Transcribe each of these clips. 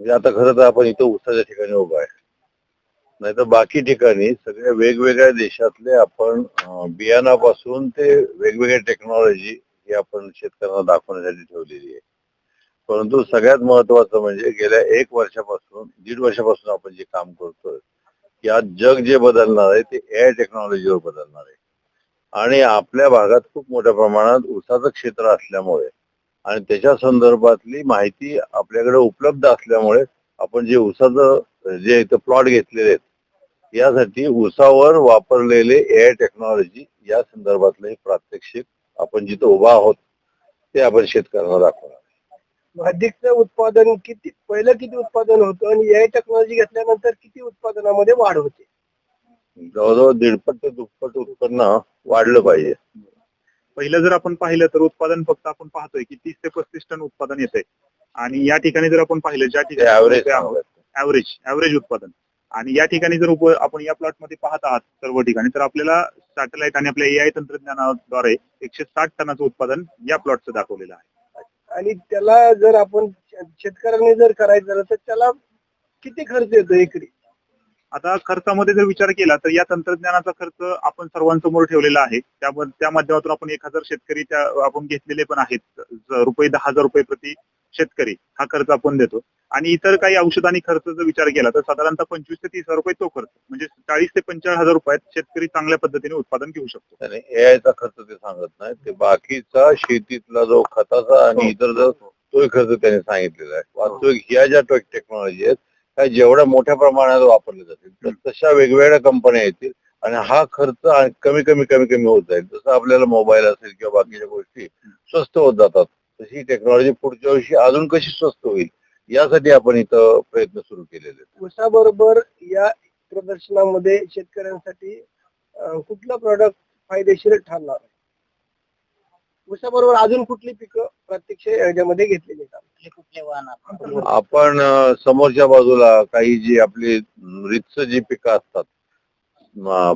म्हणजे आता खरं तर आपण इथं उसाच्या ठिकाणी उभा आहे. नाही तर बाकी ठिकाणी सगळ्या वेगवेगळ्या देशातले आपण बियाणापासून ते वेगवेगळ्या टेक्नॉलॉजी ही आपण शेतकऱ्यांना दाखवण्यासाठी ठेवलेली आहे. परंतु सगळ्यात महत्वाचं म्हणजे गेल्या एक वर्षापासून दीड वर्षापासून आपण जे काम करतोय की आज जग जे बदलणार आहे ते एआय टेक्नॉलॉजीवर बदलणार आहे. आणि आपल्या भागात खूप मोठ्या प्रमाणात उसाचं क्षेत्र असल्यामुळे आणि त्याच्या संदर्भातली माहिती आपल्याकडे उपलब्ध असल्यामुळे आपण जे उसाचं जे इथं प्लॉट घेतलेले आहेत यासाठी उसावर वापरलेले एआय टेक्नॉलॉजी या संदर्भातलं हे प्रात्यक्षिक आपण जिथं उभा आहोत ते आपण शेतकऱ्यांना दाखवणार अधिकचं उत्पादन किती पहिलं किती उत्पादन होतं आणि या टेक्नॉलॉजी घेतल्यानंतर किती उत्पादनामध्ये वाढ होते? जवळजवळ दीडपट ते दुप्पट उत्पन्न वाढलं पाहिजे. पहिलं जर आपण पाहिलं तर उत्पादन फक्त आपण पाहतोय की तीस ते पस्तीस टन उत्पादन येते आणि या ठिकाणी जर आपण पाहिलं ज्या ठिकाणी ऍव्हरेज ऍव्हरेज उत्पादन. आणि या ठिकाणी जर उप- आपण या प्लॉटमध्ये पाहत आहात सर्व ठिकाणी तर आपल्याला सॅटेलाइट आणि आपल्या एआय तंत्रज्ञानाद्वारे एकशे साठ टनाचं उत्पादन या प्लॉटचं दाखवलेलं आहे. आणि त्याला जर आपण शेतकऱ्यांनी जर करायचं झालं तर त्याला किती खर्च येतो एकरी? आता खर्चामध्ये जर विचार केला तर या तंत्रज्ञानाचा खर्च आपण सर्वांसमोर ठेवलेला आहे. त्या त्या माध्यमातून आपण एक हजार शेतकरी त्या आपण घेतलेले पण आहेत. रुपये दहा हजार रुपये प्रति शेतकरी हा खर्च आपण देतो. आणि इतर काही औषध आणि खर्च जर विचार केला तर साधारणतः पंचवीस ते तीस हजार रुपये तो खर्च म्हणजे चाळीस ते पंचेचाळीस हजार रुपयात शेतकरी चांगल्या पद्धतीने उत्पादन घेऊ शकतो. एआयचा खर्च ते सांगत नाही. ते बाकीचा शेतीतला जो खताचा आणि इतर जो तोही खर्च त्यांनी सांगितलेला आहे. वास्तविक ह्या ज्या टेक्नॉलॉजी आहेत जेवढ्या मोठ्या प्रमाणात वापरल्या जातील तर तशा वेगवेगळ्या कंपन्या येतील आणि हा खर्च कमी कमी कमी कमी होत जाईल. जसं आपल्याला मोबाईल असेल किंवा बाकीच्या गोष्टी स्वस्त होत जातात तशी टेक्नॉलॉजी पुढच्या वर्षी अजून कशी स्वस्त होईल यासाठी आपण इथं प्रयत्न सुरू केलेले आहेत. ऊसाबरोबर या प्रदर्शनामध्ये शेतकऱ्यांसाठी कुठला प्रॉडक्ट फायदेशीर ठरणार आहे? ऊसाबरोबर अजून कुठली पिकं प्रत्यक्ष याच्यामध्ये घेतलेली आहेत आपण? समोरच्या बाजूला काही जी आपली रिक्स जी पिकं असतात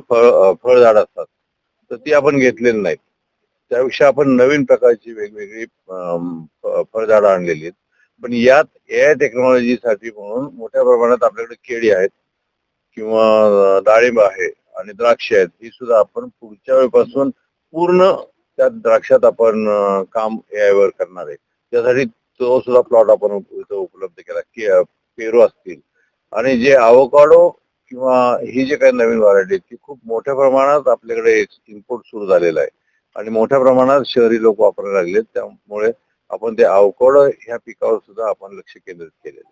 फळ फळझाड असतात तर ती आपण घेतलेली नाहीत. त्यापेक्षा आपण नवीन प्रकारची वेगवेगळी फळझाडं आणलेली आहेत. पण यात एआय टेक्नॉलॉजीसाठी म्हणून मोठ्या प्रमाणात आपल्याकडे केळी आहेत किंवा डाळिंब आहे आणि द्राक्ष आहेत ही सुद्धा आपण पुढच्या वेळेपासून पूर्ण त्या द्राक्षात आपण काम काम आय वर करणार आहे. त्यासाठी तो सुद्धा प्लॉट आपण इथं उपलब्ध केला की पेरू असतील. आणि जे अवोकाडो किंवा ही जे काही नवीन व्हरायटी ती खूप मोठ्या प्रमाणात आपल्याकडे इम्पोर्ट सुरू झालेला आहे. आणि मोठ्या प्रमाणात शहरी लोक वापरायला लागले त्यामुळे आपण ते अवकाडो ह्या पिकावर सुद्धा आपण लक्ष केंद्रित केलेलं आहे.